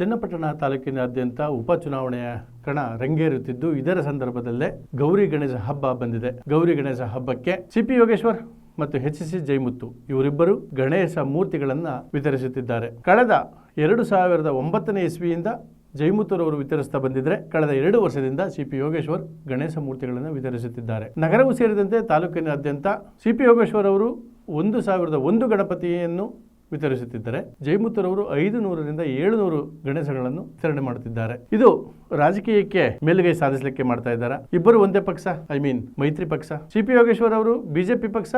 ಚನ್ನಪಟ್ಟಣ ತಾಲೂಕಿನಾದ್ಯಂತ ಉಪಚುನಾವಣೆಯ ಕಣ ರಂಗೇರುತ್ತಿದ್ದು, ಇದರ ಸಂದರ್ಭದಲ್ಲೇ ಗೌರಿ ಗಣೇಶ ಹಬ್ಬ ಬಂದಿದೆ. ಗೌರಿ ಗಣೇಶ ಹಬ್ಬಕ್ಕೆ ಸಿಪಿ ಯೋಗೇಶ್ವರ್ ಮತ್ತು ಎಚ್ ಸಿ ಜೈಮುತ್ತು ಇವರಿಬ್ಬರು ಗಣೇಶ ಮೂರ್ತಿಗಳನ್ನು ವಿತರಿಸುತ್ತಿದ್ದಾರೆ. ಕಳೆದ ಎರಡು ಸಾವಿರದ ಒಂಬತ್ತನೇ ಇಸ್ವಿಯಿಂದ ಜೈಮುತ್ತುರವರು ವಿತರಿಸ್ತಾ ಬಂದಿದ್ರೆ, ಕಳೆದ ಎರಡು ವರ್ಷದಿಂದ ಸಿಪಿ ಯೋಗೇಶ್ವರ್ ಗಣೇಶ ಮೂರ್ತಿಗಳನ್ನು ವಿತರಿಸುತ್ತಿದ್ದಾರೆ. ನಗರವು ಸೇರಿದಂತೆ ತಾಲೂಕಿನಾದ್ಯಂತ ಸಿಪಿ ಯೋಗೇಶ್ವರ್ ಅವರು ಒಂದು ಸಾವಿರದ ಒಂದು ಗಣಪತಿಯನ್ನು ವಿತರಿಸುತ್ತಿದ್ದರೆ. ಜೈಮುತ್ತರವರು ಐದು ನೂರರಿಂದ ಏಳುನೂರು ಗಣೇಶಗಳನ್ನು ವಿತರಣೆ ಮಾಡುತ್ತಿದ್ದಾರೆ. ಇದು ರಾಜಕೀಯಕ್ಕೆ ಮೇಲುಗೈ ಸಾಧಿಸಲಿಕ್ಕೆ ಮಾಡ್ತಾ ಇದ್ದಾರೆ? ಇಬ್ಬರು ಒಂದೇ ಪಕ್ಷ, ಐ ಮೀನ್ ಮೈತ್ರಿ ಪಕ್ಷ. ಸಿ ಪಿ ಯೋಗೇಶ್ವರ್ ಅವರು ಬಿಜೆಪಿ ಪಕ್ಷ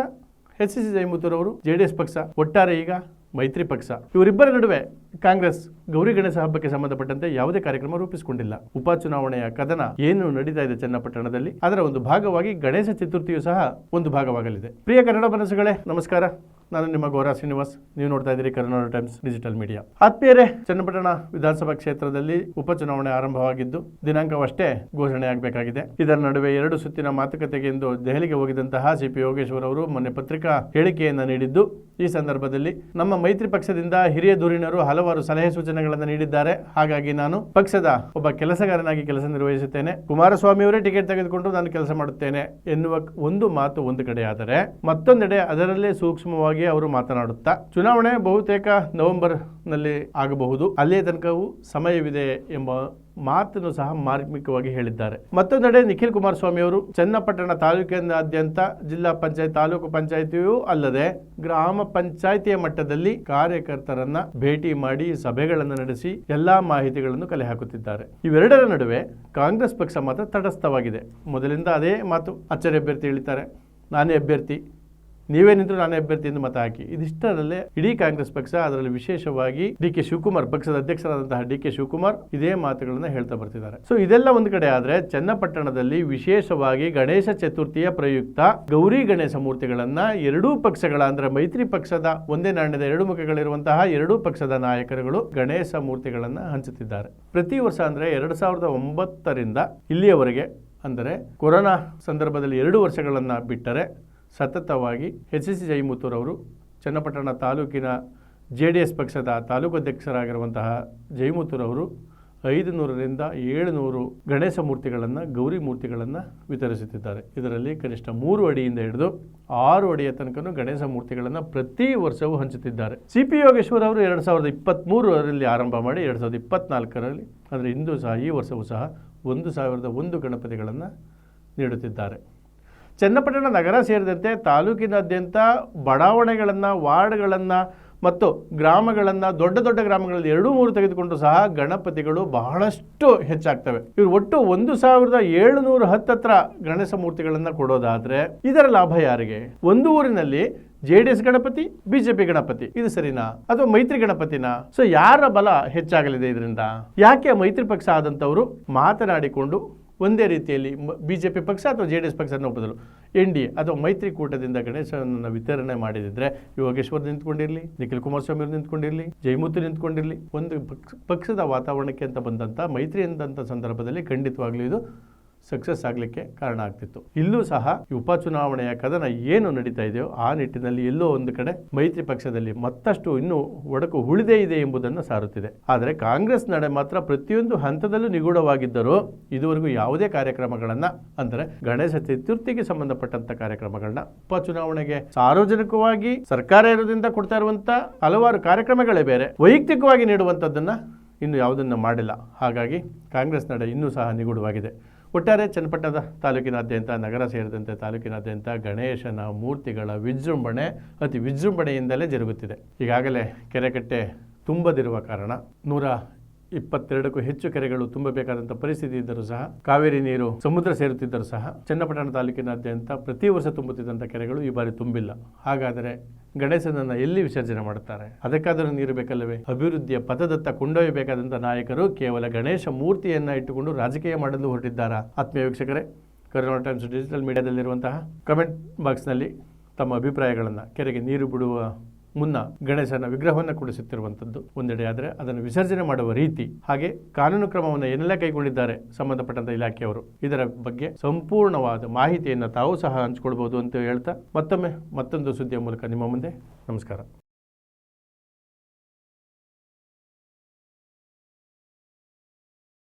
H C Jayamuthur J D S ಪಕ್ಷ. ಒಟ್ಟಾರೆ ಈಗ ಮೈತ್ರಿ ಪಕ್ಷ. ಇವರಿಬ್ಬರ ನಡುವೆ ಕಾಂಗ್ರೆಸ್ ಗೌರಿ ಗಣೇಶ ಹಬ್ಬಕ್ಕೆ ಸಂಬಂಧಪಟ್ಟಂತೆ ಯಾವುದೇ ಕಾರ್ಯಕ್ರಮ ರೂಪಿಸಿಕೊಂಡಿಲ್ಲ. ಉಪಚುನಾವಣೆಯ ಕದನ ಏನು ನಡೀತಾ ಇದೆ ಚನ್ನಪಟ್ಟಣದಲ್ಲಿ, ಅದರ ಒಂದು ಭಾಗವಾಗಿ ಗಣೇಶ ಚತುರ್ಥಿಯು ಸಹ ಒಂದು ಭಾಗವಾಗಲಿದೆ. ಪ್ರಿಯ ಕನ್ನಡ ಮನಸ್ಸುಗಳೇ ನಮಸ್ಕಾರ. ನಾನು ನಿಮ್ಮ ಗೌರ ಶ್ರೀನಿವಾಸ್. ನೀವು ನೋಡ್ತಾ ಇದ್ದೀರಿ ಕರ್ನಾಟಕ ಟೈಮ್ಸ್ ಡಿಜಿಟಲ್ ಮೀಡಿಯಾ. ಆತ್ಮೀಯರೇ, ಚನ್ನಪಟ್ಟಣ ವಿಧಾನಸಭಾ ಕ್ಷೇತ್ರದಲ್ಲಿ ಉಪಚುನಾವಣೆ ಆರಂಭವಾಗಿದ್ದು, ದಿನಾಂಕವಷ್ಟೇ ಘೋಷಣೆ ಆಗಬೇಕಾಗಿದೆ. ಇದರ ನಡುವೆ ಎರಡು ಸುತ್ತಿನ ಮಾತುಕತೆಗೆ ಎಂದು ದೆಹಲಿಗೆ ಹೋಗಿದಂತಹ ಸಿ ಪಿ ಯೋಗೇಶ್ವರ್ ಅವರು ಮೊನ್ನೆ ಪತ್ರಿಕಾ ಹೇಳಿಕೆಯನ್ನು ನೀಡಿದ್ದು, ಈ ಸಂದರ್ಭದಲ್ಲಿ ನಮ್ಮ ಮೈತ್ರಿ ಪಕ್ಷದಿಂದ ಹಿರಿಯ ಧುರೀಣರು ಹಲವಾರು ಸಲಹೆ ಸೂಚನೆಗಳನ್ನು ನೀಡಿದ್ದಾರೆ. ಹಾಗಾಗಿ ನಾನು ಪಕ್ಷದ ಒಬ್ಬ ಕೆಲಸಗಾರನಾಗಿ ಕೆಲಸ ನಿರ್ವಹಿಸುತ್ತೇನೆ. ಕುಮಾರಸ್ವಾಮಿ ಅವರೇ ಟಿಕೆಟ್ ತೆಗೆದುಕೊಂಡು ನಾನು ಕೆಲಸ ಮಾಡುತ್ತೇನೆ ಎನ್ನುವ ಒಂದು ಮಾತು ಒಂದು ಕಡೆ ಆದರೆ ಮತ್ತೊಂದೆಡೆ ಅದರಲ್ಲೇ ಸೂಕ್ಷ್ಮವಾಗಿ ಅವರು ಮಾತನಾಡುತ್ತಾ, ಚುನಾವಣೆ ಬಹುತೇಕ ನವೆಂಬರ್ನಲ್ಲಿ ಆಗಬಹುದು, ಅಲ್ಲಿಯ ತನಕವೂ ಸಮಯವಿದೆ ಎಂಬ ಮಾತನ್ನು ಸಹ ಮಾರ್ಮಿಕವಾಗಿ ಹೇಳಿದ್ದಾರೆ. ಮತ್ತೊಂದೆಡೆ ನಿಖಿಲ್ ಕುಮಾರಸ್ವಾಮಿ ಅವರು ಚನ್ನಪಟ್ಟಣ ತಾಲೂಕಿನಾದ್ಯಂತ ಜಿಲ್ಲಾ ಪಂಚಾಯತ್ ತಾಲೂಕು ಪಂಚಾಯಿತಿಯೂ ಅಲ್ಲದೆ ಗ್ರಾಮ ಪಂಚಾಯಿತಿಯ ಮಟ್ಟದಲ್ಲಿ ಕಾರ್ಯಕರ್ತರನ್ನ ಭೇಟಿ ಮಾಡಿ ಸಭೆಗಳನ್ನು ನಡೆಸಿ ಎಲ್ಲಾ ಮಾಹಿತಿಗಳನ್ನು ಕಲೆ ಹಾಕುತ್ತಿದ್ದಾರೆ. ಇವೆರಡರ ನಡುವೆ ಕಾಂಗ್ರೆಸ್ ಪಕ್ಷ ಮಾತ್ರ ತಟಸ್ಥವಾಗಿದೆ. ಮೊದಲಿಂದ ಅದೇ ಮಾತು ಅಚ್ಚರಿ ಅಭ್ಯರ್ಥಿ ಹೇಳಿದ್ದಾರೆ. ನಾನೇ ಅಭ್ಯರ್ಥಿ. ನೀವೇ ನಿಂತರೂ ನಾನೇ ಅಭ್ಯರ್ಥಿ ಎಂದು ಮತ ಹಾಕಿ. ಇದಿಷ್ಟರಲ್ಲೇ ಇಡೀ ಕಾಂಗ್ರೆಸ್ ಪಕ್ಷ ಅದರಲ್ಲಿ ವಿಶೇಷವಾಗಿ ಡಿ ಕೆ ಶಿವಕುಮಾರ್, ಪಕ್ಷದ ಅಧ್ಯಕ್ಷರಾದಂತಹ ಡಿ ಕೆ ಶಿವಕುಮಾರ್ ಇದೇ ಮಾತುಗಳನ್ನು ಹೇಳ್ತಾ ಬರ್ತಿದ್ದಾರೆ. ಸೊ ಇದೆಲ್ಲ ಒಂದು ಕಡೆ ಆದ್ರೆ ಚನ್ನಪಟ್ಟಣದಲ್ಲಿ ವಿಶೇಷವಾಗಿ ಗಣೇಶ ಚತುರ್ಥಿಯ ಪ್ರಯುಕ್ತ ಗೌರಿ ಗಣೇಶ ಮೂರ್ತಿಗಳನ್ನ ಎರಡೂ ಪಕ್ಷಗಳ ಅಂದ್ರೆ ಮೈತ್ರಿ ಪಕ್ಷದ ಒಂದೇ ನಾಣ್ಯದ ಎರಡು ಮುಖಗಳಿರುವಂತಹ ಎರಡೂ ಪಕ್ಷದ ನಾಯಕರುಗಳು ಗಣೇಶ ಮೂರ್ತಿಗಳನ್ನ ಹಂಚುತ್ತಿದ್ದಾರೆ. ಪ್ರತಿ ವರ್ಷ ಅಂದ್ರೆ ಎರಡ್ ಸಾವಿರದ ಒಂಬತ್ತರಿಂದ ಇಲ್ಲಿಯವರೆಗೆ ಅಂದರೆ ಕೊರೋನಾ ಸಂದರ್ಭದಲ್ಲಿ ಎರಡು ವರ್ಷಗಳನ್ನು ಬಿಟ್ಟರೆ ಸತತವಾಗಿ ಎಚ್ ಸಿ ಅವರು ಚನ್ನಪಟ್ಟಣ ತಾಲೂಕಿನ ಜೆ ಡಿ ಎಸ್ ಪಕ್ಷದ ತಾಲೂಕು ಅಧ್ಯಕ್ಷರಾಗಿರುವಂತಹ ಜಯಮುತ್ತೂರವರು ಐದು ನೂರರಿಂದ ಏಳುನೂರು ಗಣೇಶ ಮೂರ್ತಿಗಳನ್ನು, ಗೌರಿ ಮೂರ್ತಿಗಳನ್ನು ವಿತರಿಸುತ್ತಿದ್ದಾರೆ. ಇದರಲ್ಲಿ ಕನಿಷ್ಠ ಮೂರು ಅಡಿಯಿಂದ ಹಿಡಿದು ಆರು ಅಡಿಯ ತನಕ ಗಣೇಶ ಮೂರ್ತಿಗಳನ್ನು ಪ್ರತಿ ವರ್ಷವೂ ಹಂಚುತ್ತಿದ್ದಾರೆ. ಸಿ ಪಿ ಯೋಗೇಶ್ವರ್ ಅವರು ಎರಡು ಸಾವಿರದ ಇಪ್ಪತ್ತ್ಮೂರರಲ್ಲಿ ಆರಂಭ ಮಾಡಿ ಎರಡು ಸಾವಿರದ ಇಪ್ಪತ್ತ್ನಾಲ್ಕರಲ್ಲಿ ಅಂದರೆ ಇಂದು ಸಹ ಈ ವರ್ಷವೂ ಸಹ ಒಂದು ಸಾವಿರದ ಒಂದು ಗಣಪತಿಗಳನ್ನು ನೀಡುತ್ತಿದ್ದಾರೆ. ಚನ್ನಪಟ್ಟಣ ನಗರ ಸೇರಿದಂತೆ ತಾಲೂಕಿನಾದ್ಯಂತ ಬಡಾವಣೆಗಳನ್ನು, ವಾರ್ಡ್ಗಳನ್ನು ಮತ್ತು ಗ್ರಾಮಗಳನ್ನು, ದೊಡ್ಡ ದೊಡ್ಡ ಗ್ರಾಮಗಳಲ್ಲಿ ಎರಡು ಮೂರು ತೆಗೆದುಕೊಂಡು ಸಹ ಗಣಪತಿಗಳು ಬಹಳಷ್ಟು ಹೆಚ್ಚಾಗ್ತವೆ. ಇವರು ಒಟ್ಟು ಒಂದು ಸಾವಿರದ ಏಳುನೂರ ಹತ್ತತ್ರ ಗಣೇಶ ಮೂರ್ತಿಗಳನ್ನು ಕೊಡೋದಾದರೆ ಇದರ ಲಾಭ ಯಾರಿಗೆ? ಒಂದು ಊರಿನಲ್ಲಿ J D S Ganapati BJP Ganapati. ಇದು ಸರಿನಾ? ಅಥವಾ ಮೈತ್ರಿ ಗಣಪತಿನಾ? ಸೊ ಯಾರ ಬಲ ಹೆಚ್ಚಾಗಲಿದೆ ಇದರಿಂದ? ಯಾಕೆ ಮೈತ್ರಿ ಪಕ್ಷ ಆದಂಥವರು ಮಾತನಾಡಿಕೊಂಡು ಒಂದೇ ರೀತಿಯಲ್ಲಿ ಬಿ ಜೆ ಪಿ ಪಕ್ಷ ಅಥವಾ ಜೆ ಡಿ ಎಸ್ ಪಕ್ಷ ಬದಲು ಎನ್ ಡಿ ಎ ಅಥವಾ ಮೈತ್ರಿಕೂಟದಿಂದ ಗಣೇಶನನ್ನು ವಿತರಣೆ ಮಾಡಿದಿದ್ರೆ ಯೋಗೇಶ್ವರ್ ನಿಂತ್ಕೊಂಡಿರಲಿ, ನಿಖಿಲ್ ಕುಮಾರಸ್ವಾಮಿ ಅವರು ನಿಂತ್ಕೊಂಡಿರಲಿ ಜಯಮೂರ್ತಿ ನಿಂತ್ಕೊಂಡಿರಲಿ. ಒಂದು ಪಕ್ಷ, ಪಕ್ಷದ ವಾತಾವರಣಕ್ಕೆ ಅಂತ ಬಂದಂಥ ಮೈತ್ರಿ ಎಂದಂಥ ಸಂದರ್ಭದಲ್ಲಿ ಖಂಡಿತವಾಗಲೂ ಇದು ಸಕ್ಸಸ್ ಆಗಲಿಕ್ಕೆ ಕಾರಣ ಆಗ್ತಿತ್ತು. ಇಲ್ಲೂ ಸಹ ಉಪಚುನಾವಣೆಯ ಕದನ ಏನು ನಡೀತಾ ಇದೆಯೋ ಆ ನಿಟ್ಟಿನಲ್ಲಿ ಎಲ್ಲೋ ಒಂದು ಕಡೆ ಮೈತ್ರಿ ಪಕ್ಷದಲ್ಲಿ ಮತ್ತಷ್ಟು ಇನ್ನೂ ಒಡಕು ಉಳಿದೇ ಇದೆ ಎಂಬುದನ್ನು ಸಾರುತ್ತಿದೆ. ಆದರೆ ಕಾಂಗ್ರೆಸ್ ನಡೆ ಮಾತ್ರ ಪ್ರತಿಯೊಂದು ಹಂತದಲ್ಲೂ ನಿಗೂಢವಾಗಿದ್ದರೂ ಇದುವರೆಗೂ ಯಾವುದೇ ಕಾರ್ಯಕ್ರಮಗಳನ್ನು, ಅಂದರೆ ಗಣೇಶ ಚತುರ್ಥಿಗೆ ಸಂಬಂಧಪಟ್ಟಂತ ಕಾರ್ಯಕ್ರಮಗಳನ್ನ, ಉಪಚುನಾವಣೆಗೆ ಸಾರ್ವಜನಿಕವಾಗಿ ಸರ್ಕಾರ ಇರೋದ್ರಿಂದ ಕೊಡ್ತಾ ಇರುವಂತ ಹಲವಾರು ಕಾರ್ಯಕ್ರಮಗಳೇ ಬೇರೆ. ವೈಯಕ್ತಿಕವಾಗಿ ನೀಡುವಂಥದ್ದನ್ನು ಇನ್ನು ಯಾವುದನ್ನು ಮಾಡಿಲ್ಲ. ಹಾಗಾಗಿ ಕಾಂಗ್ರೆಸ್ ನಡೆ ಇನ್ನೂ ಸಹ ನಿಗೂಢವಾಗಿದೆ. ಒಟ್ಟಾರೆ ಚನ್ನಪಟ್ಟಣದ ತಾಲೂಕಿನಾದ್ಯಂತ, ನಗರ ಸೇರಿದಂತೆ ತಾಲೂಕಿನಾದ್ಯಂತ ಗಣೇಶನ ಮೂರ್ತಿಗಳ ವಿಜೃಂಭಣೆ ಅತಿ ವಿಜೃಂಭಣೆಯಿಂದಲೇ ಜರುಗುತ್ತಿದೆ. ಈಗಾಗಲೇ ಕೆರೆಕಟ್ಟೆ ತುಂಬದಿರುವ ಕಾರಣ ನೂರ ಇಪ್ಪತ್ತೆರಡಕ್ಕೂ ಹೆಚ್ಚು ಕೆರೆಗಳು ತುಂಬಬೇಕಾದಂಥ ಪರಿಸ್ಥಿತಿ ಇದ್ದರೂ ಸಹ, ಕಾವೇರಿ ನೀರು ಸಮುದ್ರ ಸೇರುತ್ತಿದ್ದರೂ ಸಹ, ಚನ್ನಪಟ್ಟಣ ತಾಲೂಕಿನಾದ್ಯಂತ ಪ್ರತಿ ವರ್ಷ ತುಂಬುತ್ತಿದ್ದಂಥ ಕೆರೆಗಳು ಈ ಬಾರಿ ತುಂಬಿಲ್ಲ. ಹಾಗಾದರೆ ಗಣೇಶನನ್ನ ಎಲ್ಲಿ ವಿಸರ್ಜನೆ ಮಾಡುತ್ತಾರೆ ಅದಕ್ಕಾದರೂ ನೀರು ಬೇಕಲ್ಲವೇ? ಅಭಿವೃದ್ಧಿಯ ಪಥದತ್ತ ಕೊಂಡೊಯ್ಯಬೇಕಾದಂಥ ನಾಯಕರು ಕೇವಲ ಗಣೇಶ ಮೂರ್ತಿಯನ್ನ ಇಟ್ಟುಕೊಂಡು ರಾಜಕೀಯ ಮಾಡಲು ಹೊರಟಿದ್ದಾರಾ? ಆತ್ಮೀಯ ವೀಕ್ಷಕರೇ, ಕರ್ನಾಟಕ ಟೈಮ್ಸ್ ಡಿಜಿಟಲ್ ಮೀಡಿಯಾದಲ್ಲಿರುವಂತಹ ಕಮೆಂಟ್ ಬಾಕ್ಸ್ನಲ್ಲಿ ತಮ್ಮ ಅಭಿಪ್ರಾಯಗಳನ್ನು, ಕೆರೆಗೆ ನೀರು ಬಿಡುವ ಮುನ್ನ ಗಣೇಶನ ವಿಗ್ರಹವನ್ನು ಕೂಡಿಸುತ್ತಿರುವಂಥದ್ದು ಒಂದೆಡೆ ಆದರೆ ಅದನ್ನು ವಿಸರ್ಜನೆ ಮಾಡುವ ರೀತಿ. ಹಾಗೆ ಕಾನೂನು ಕ್ರಮವನ್ನು ಏನೆಲ್ಲ ಕೈಗೊಂಡಿದ್ದಾರೆ ಸಂಬಂಧಪಟ್ಟಂತ ಇಲಾಖೆಯವರು. ಇದರ ಬಗ್ಗೆ ಸಂಪೂರ್ಣವಾದ ಮಾಹಿತಿಯನ್ನು ತಾವು ಸಹ ಹಂಚಿಕೊಳ್ಬಹುದು ಅಂತ ಹೇಳ್ತಾ ಮತ್ತೊಮ್ಮೆ ಮತ್ತೊಂದು ಸುದ್ದಿಯ ಮೂಲಕ ನಿಮ್ಮ ಮುಂದೆ. ನಮಸ್ಕಾರ.